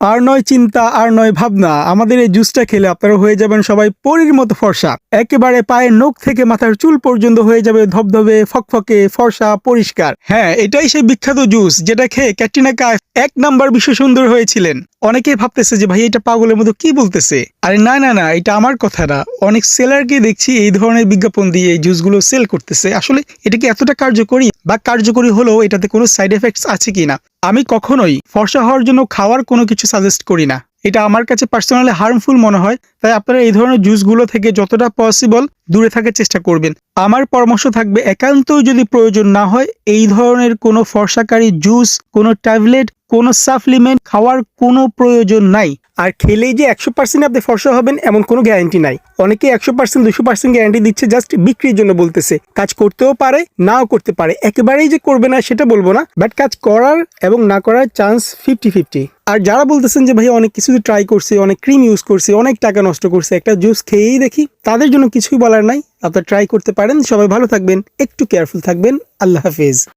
আর নয় চিন্তা, আর নয় ভাবনা। আমাদের এই জুসটা খেলে আপনারা হয়ে যাবেন সবাই পরীর মতো ফর্সা। একেবারে পায়ের নখ থেকে মাথার চুল পর্যন্ত হয়ে যাবে ধবধবে, ফকফকে, ফর্সা, পরিষ্কার। হ্যাঁ এটাই সেই বিখ্যাত জুস যেটা খেয়ে ক্যাটরিনা কাইফ এক নাম্বার বিশ্ব সুন্দর হয়েছিলেন। অনেকেই ভাবতেছে যে, ভাই, এটা পাগলের মতো কি বলতেছে? আরে না না না, এটা আমার কথা না। অনেক সেলারকে দেখছি এই ধরনের বিজ্ঞাপন দিয়ে এই জুসগুলো সেল করতেছে। আসলে এটা কি এতটা কার্যকরী? বা কার্যকরী হলেও এটাতে কোনো সাইড এফেক্টস আছে কিনা? আমি কখনোই ফর্সা হওয়ার জন্য খাওয়ার কোনো কিছু সাজেস্ট করি না। এটা আমার কাছে পার্সোনালি হার্মফুল মনে হয়, তাই আপনারা এই ধরনের জুসগুলো থেকে যতটা পসিবল দূরে থাকার চেষ্টা করবেন। আমার পরামর্শ থাকবে, একান্তই যদি প্রয়োজন না হয়, এই ধরনের কোনো ফর্সাকারী জুস কোনো ট্যাবলেট কোনো সাপ্লিমেন্ট খাওয়ার কোনো প্রয়োজন নাই। আর খেলেই যে একশো পার্সেন্ট আপনি ফর্সা হবেন, এমন কোনো গ্যারান্টি নাই। অনেকে একশো পার্সেন্ট দুশো পার্সেন্ট গ্যারান্টি দিচ্ছে জাস্ট বিক্রির জন্য বলতেছে। কাজ করতেও পারে, নাও করতে পারে। একেবারেই যে করবে না, সেটা বলব না। বাট কাজ করার এবং না করার চান্স ফিফটি ফিফটি আর যারা বলতেছেন যে, ভাই, অনেক কিছু ট্রাই করছে, অনেক ক্রিম ইউজ করছে, অনেক টাকা নষ্ট করছে, একটা জুস খেয়েই দেখি। তাদের জন্য কিছুই বলার নাই। আপনারা ট্রাই করতে পারেন। সবাই ভালো থাকবেন, একটু কেয়ারফুল থাকবেন। আল্লাহ হাফেজ।